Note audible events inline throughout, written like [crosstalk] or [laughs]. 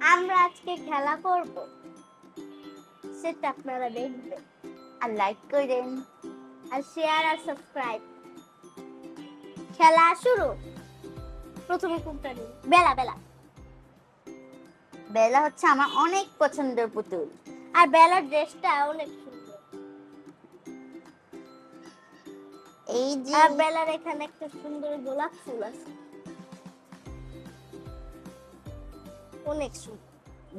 আমরা আজকে খেলা করব। সেটা আপনারা দেখবেন। আর লাইক করেন। আর শেয়ার আর সাবস্ক্রাইব খেলা শুরু। প্রথমে কোনটা নিই? বেলা বেলা। বেলা হচ্ছে আমার অনেক পছন্দের পুতুল। আর বেলার ড্রেসটা অনেক সুন্দর। এই যে আর বেলার এখানে একটা সুন্দর গোলাপ ফুল আছে। অনেক সুন্দর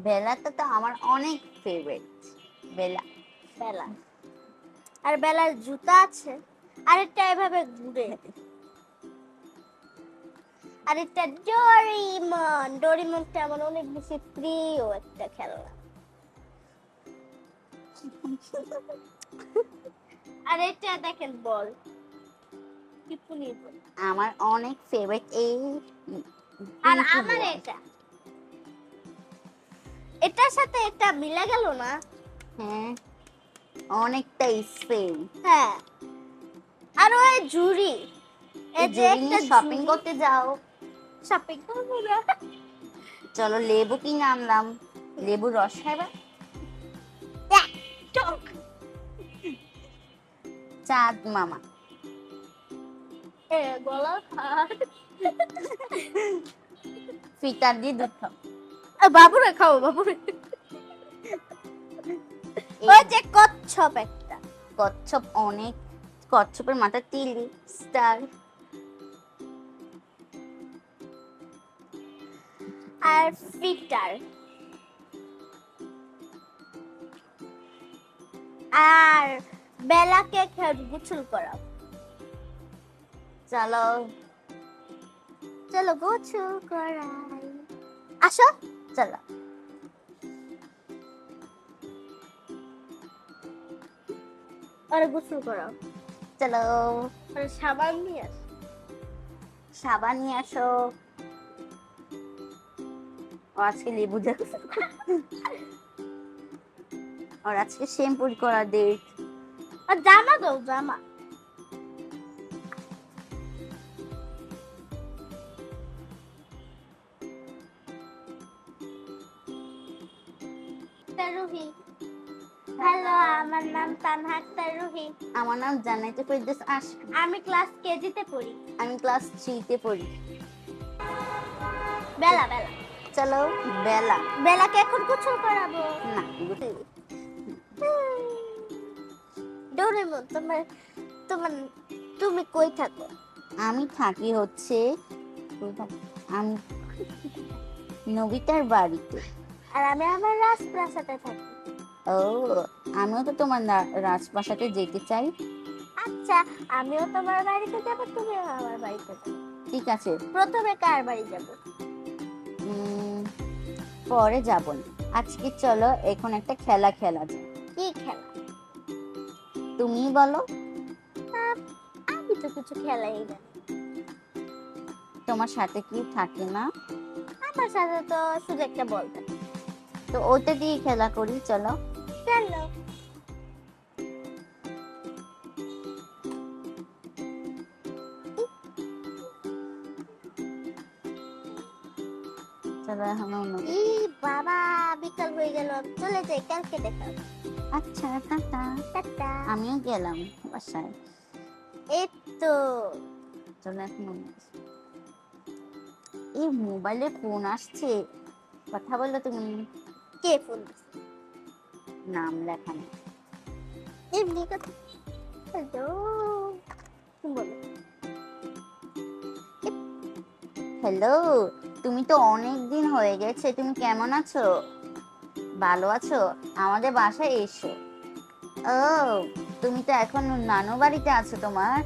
বেলাটা তো আমার অনেক ফেভারিট বেলা বেলা। আর বেলার জুতা আছে আরেকটা এভাবে ঘুরে। আরেকটা ডোরিমন ডোরিমনটা আমার অনেক বেশি প্রিয় একটা খেলনা। আর এটা দেখেন বল আমার অনেক ফেভারিট এই আর আমার এটা। এটার সাথে এটা মিলে গেল না? হ্যাঁ অনেকটা সেম হ্যাঁ। আর ওই জুড়ি এই যে একটা শপিং করতে যাও। শপিং করব না। চলো লেবু কিনে আনলাম। লেবু রস খাইবা? টক। চাঁদ মামা। এ গলা খাট ফিটার দিয়ে দুধ খাও। বাবুরে খাও বাবুরে। ওই যে কচ্ছপ একটা। কচ্ছপ অনেক। কচ্ছপের মাথা তিলি স্টার। আর ফিটার আর বেলাকে খেয়ে গোসল করাও। চলো। চলো গোসল করাই। আসো। চলো। আরে গোসল করাও চলো। আর সাবান নিয়ে আসো। সাবান নিয়ে আসো। ও আজকে লেবু দেখো আর আজকে শ্যাম্পুর করা ডেট আর জামা দাও জামা। রুহি হ্যালো আমার নাম তানহা আক্তার রুহি আমার নাম ফেরদৌস আশ আমি ক্লাস কেজিতে পড়ি। আমি ক্লাস থ্রিতে পড়ি। বেলা বেলা। চলো বেলা। বেলাকে এখন গোসল করাবো। না। ডোরেমন তোমার তোমার তুমি কই থাকো? আমি থাকি হচ্ছে আমি নবিতার বাড়িতে। আর আমি আমার রাজপ্রাসাদে থাকি। ও আমিও তো তোমার রাজপ্রাসাদে যেতে চাই। আচ্ছা আমিও তোমার বাড়িতে যাব তুমিও আমার বাড়িতে যাবে ঠিক আছে। প্রথমে কার বাড়ি যাব? পরে যাব আজকে চলো এখন একটা খেলা খেলা যায় কি খেলা? তুমি বলো। আমি তো কিছু খেলাই না। তোমার সাথে কি থাকে না আমার সাথে তো শুধু একটা বল থাকে। তো ওটা দিয়ে খেলা করি চলো। চলো। চলো এখন অন্য বাবা বিকাল হয়ে গেল। চলে যাই কালকে দেখা আচ্ছা টাটা। টাটা। আমিও গেলাম বাসায়। এই তো চলো এখন অন্য এই মোবাইলে ফোন আসছে। কথা বলল তুমি। কে ফোন নাম লেখা নেই। এমনি কথা। হ্যালো বলো। হ্যালো তুমি তো অনেক দিন হয়ে গেছে তুমি কেমন আছো? ভালো আছো? আমাদের বাসায় এসো। ও তুমি তো এখন নানু বাড়িতে আছো তোমার?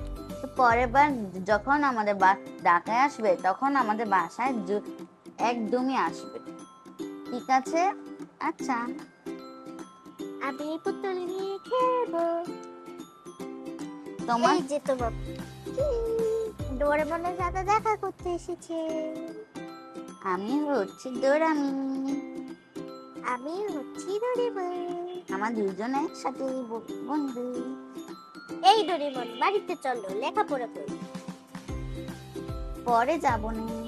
পরের বার যখন আমাদের ঢাকায় আসবে তখন আমাদের বাসায় একদমই আসবে। ঠিক আছে? আচ্ছা। আমি পুতুল নিয়ে খেলব। তোমার যে তোমার ডোরেমনের সাথে দেখা করতে এসেছে। আমি হচ্ছে দৌড়ামি আমি হচ্ছি ডোরেমন আমার দুজন একসাথে বন্ধু। এই ডোরেমন বাড়িতে চলো লেখাপড়া করি। পরে যাব না।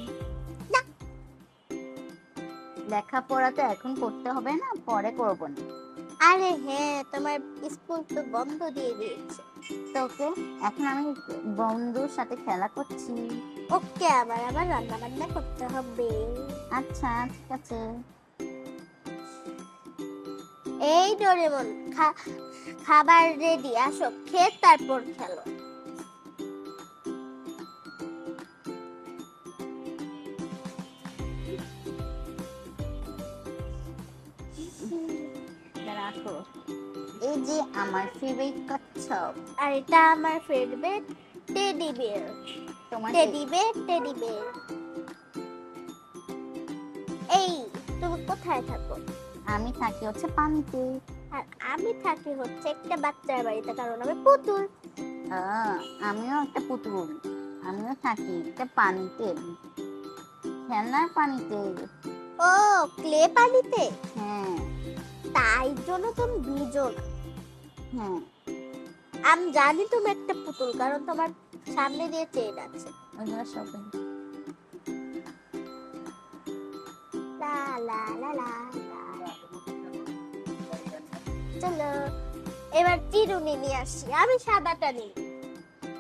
লেখাপড়া তো এখন করতে হবে না পরে করব না। আরে হ্যাঁ তোমার স্কুল তো বন্ধ দিয়ে দিয়েছে। তোকে এখন আমি বন্ধুর সাথে খেলা করছি। ওকে আবার আবার রান্না বান্না করতে হবে। আচ্ছা ঠিক আছে। এই ডোরেমন খাবার রেডি আসো খেয়ে তারপর খেলো। রাখো এই যে আমার ফেভারিট কচ্ছপ আর এটা আমার ফেভারিট টেডি বিয়ার তোমার টেডি বিয়ার টেডি বিয়ার এই তুমি কোথায় থাকো? আমি থাকি হচ্ছে পানিতে। আর আমি থাকি হচ্ছে একটা বাচ্চার বাড়িতে কারণ আমি পুতুল। আমিও একটা পুতুল। আমিও থাকি একটা পানিতে। খেলনার পানিতে। ও ক্লে পানিতে? হ্যাঁ। তাই জন্য তুমি দুজন হ্যাঁ আমি জানি তুমি একটা পুতুল কারণ তোমার সামনে দিয়ে চেন আছে। ওইগুলো সবাই লা লা লা লা লা। চলো এবার চিরুনি নিয়ে আসছি আমি সাদাটা নিই।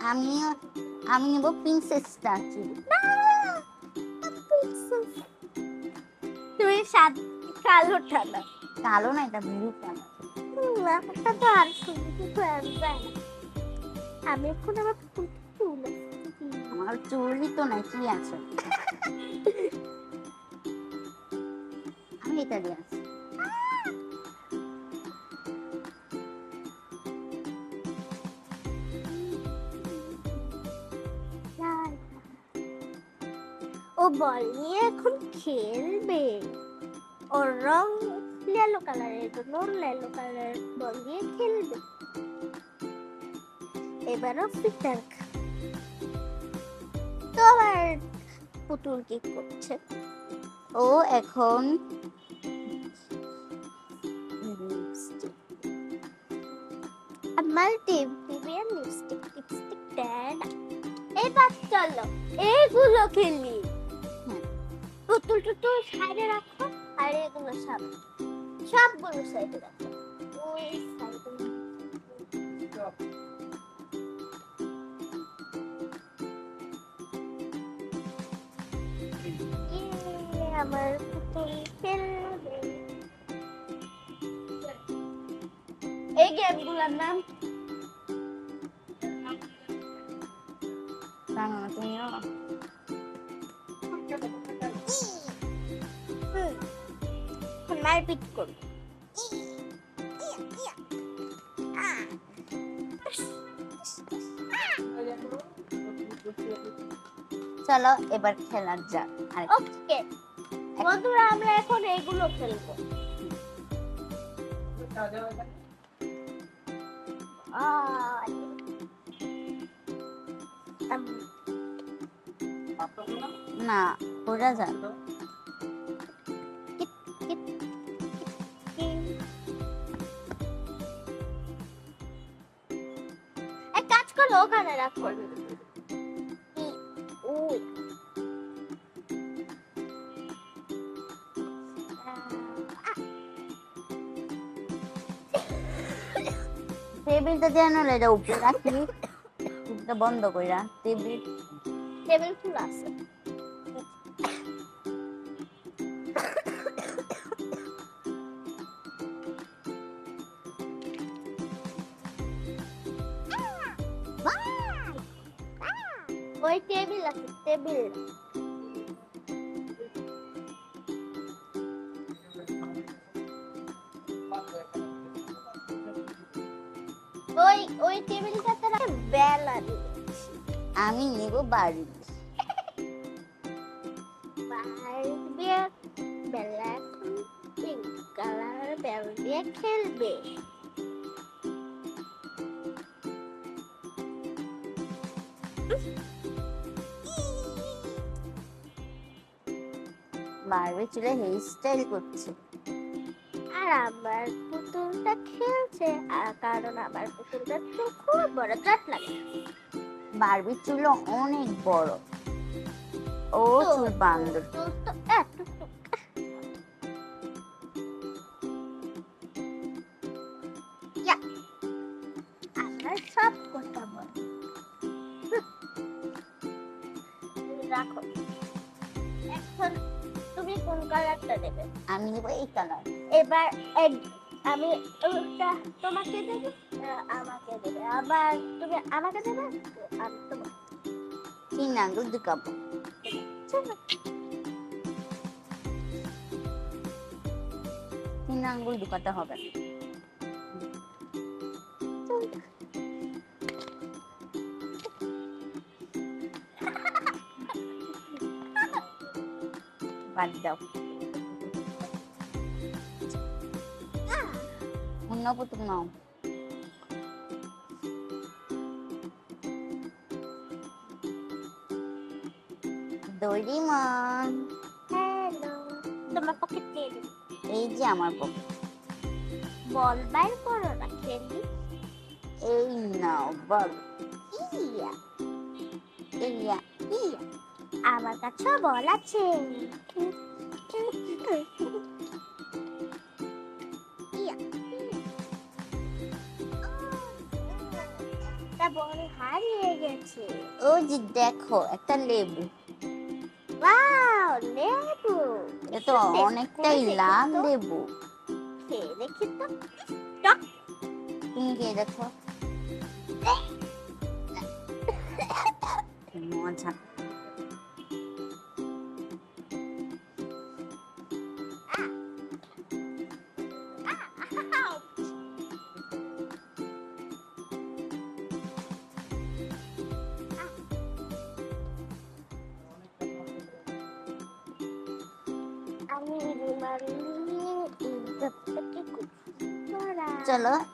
আমিও আমি নেব প্রিন্সেস স্ট্যাচু না, আমি princess। তুমি সাদ কালোটা না কালো না এটা ব্লু কালার হুম, তো আর। আমি এখন আমার পুতুল আমার চুলই তো নাই কি আছে? আমি এটা দিয়ে আছি ও বল নিয়ে এখন খেলবে। ওর রং লেলো কালারের জন্য লেলো কালার বল দিয়ে খেলবে এবারও ফিটার তো আবার পুতুল কি করছে ও এখন। আমার টিপ টিপে লিপস্টিক লিপস্টিক ড্যাড এবার চলো এগুলো খেলি। পুতুল টুতুল সাইডে রাখো আর এগুলো সামনে সবগুলো সাইডে রাখো ওই আমার এই গেমগুলোর নাম করব চলো এবার খেলার যাক ওকে। বন্ধুরা আমরা এখন এগুলো খেলব। না ওরা যাক ওখানে রাখো আহ, টেবিলটা যেন এটা উপরে রাখি বন্ধ কইরা টেবিল টেবিল খোলা আছে। টেবিল ওই ওই টেবিলটাতে বেলা দিয়েছি। আমি নেব বাড়ি মারবে চুলে হেয়ার স্টাইল করছে। আর আমার পুতুলটা খেলছে আর কারণ আমার পুতুলটা চুল খুব বড় চট লাগে। বারবির চুল অনেক বড়। ও চুল বান্দর। রাখো। এখন তুমি কোন কালারটা দেবে? আমি নেব এই কালার। এবার আমি ওটা তোমাকে দেবো? আমাকে দেবে। আবার তুমি আমাকে দেবে? আমি তোমাকে তিন আঙ্গুল দুকাবো কাপ তিন আঙ্গুল দুকাতে হবে বাদ দাও। অন্য পুতুল নাও। হ্যালো তোমার পকেট দিয়ে এই যে আমার পক্ষে বল বাইর করো না খেলি। এই নাও বল। ইয়া। ইয়া ইয়া। আমার কাছেও বল আছে। বল হারিয়ে গেছে। ওই যে দেখো একটা লেবু। ওয়াও লেবু। এটা তো দেখো, অনেকটাই লাল লেবু। খেয়ে দেখি তো তুমি দেখো। মজা।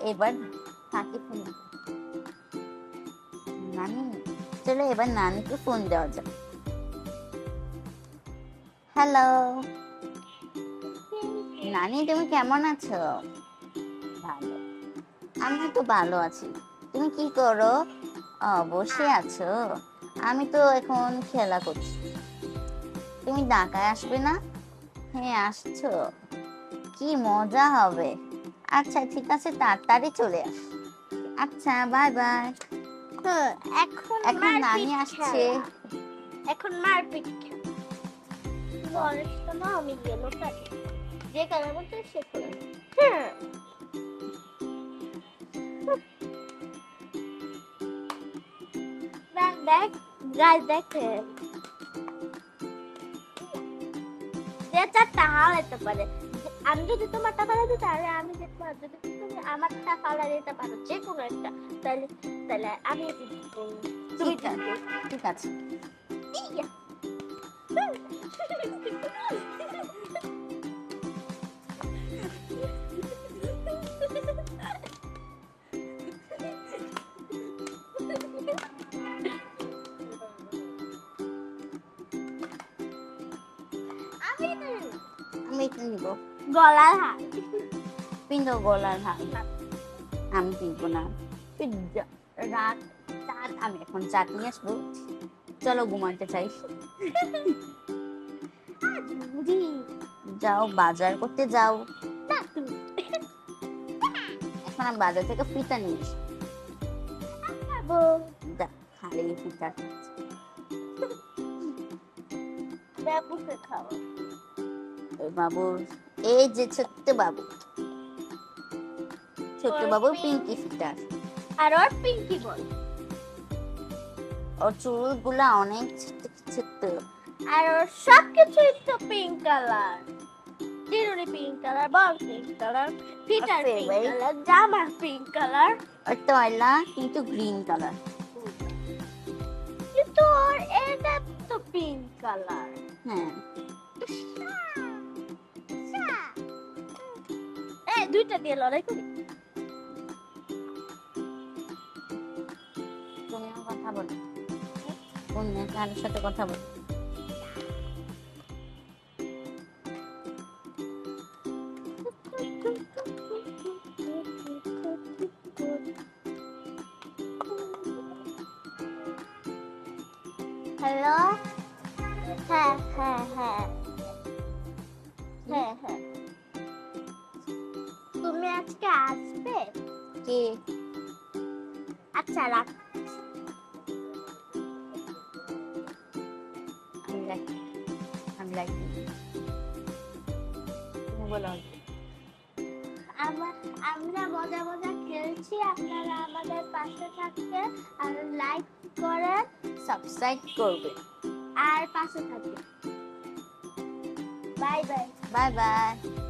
এবার তাকে ফোন নানি, চলো এবার নানিকে ফোন দেওয়া যাক। হ্যালো নানি, তুমি কেমন আছো? ভালো। আমি তো ভালো আছি। তুমি কি করো? বসে আছো। আমি তো এখন খেলা করছি। তুমি ঢাকায় আসবে না? হ্যাঁ আসছো। কি মজা হবে। আচ্ছা ঠিক আছে তাড়াতাড়ি চলে আস। আচ্ছা বাই বাই হ্যাঁ, এখন এখন নানি আসছে। এখন মারপিট খেলা। বয়স তো না আমি গেল যে কালার বলতে সে করে হ্যাঁ। দেখ দেখ গাছ দেখে। যে চারটা হারাইতে পারে। আমি যদি তোমারটা পালা দিই তাহলে আমি যে তোমার যদি তুমি আমারটা পালা দিতে পারো যে কোনো একটা তাহলে তাহলে আমি। তুমি ঠিক আছে ঠিক আছে [laughs] গলার হাত পিন্ধো গলার হাত আমি পিনবো না। রাত চাঁদ আমি এখন চাট নিয়ে আসব। চলো ঘুমাতে চাই। যাও বাজার করতে যাও। এখন আমি বাজার থেকে ফিতা নিয়ে আসি। খাব। যা খালি ফিতা ব্যাপুকে খাব। ওই বাবু এই যে ছোট্ট বাবু। ছোট্ট বাবু পিঙ্কি। ফিতা আর ওর পিঙ্কি বল ওর চুলগুলা অনেক ছোট্ট আর ওর সব কিছুই তো পিঙ্ক কালার চিরুনি pink colour ball pink colour fitter pink colour জামার পিঙ্ক কালার আর টয়লা কিন্তু গ্রিন কালার কিন্তু ওর এটা তো পিঙ্ক কালার হ্যাঁ। দুইটা দিয়ে লড়াই করি। তুমিও কথা বলো। অন্য কারোর সাথে কথা বলো। আজকে আসবে? কে? আচ্ছা রাখ। আমি রাখি। আমি আমি তুমি বলো আমরা মজা মজা খেলছি। আপনারা আমাদের পাশে থাকবেন আর লাইক করেন। সাবস্ক্রাইব করবে। আর পাশে থাকবেন। Bye bye. Bye bye.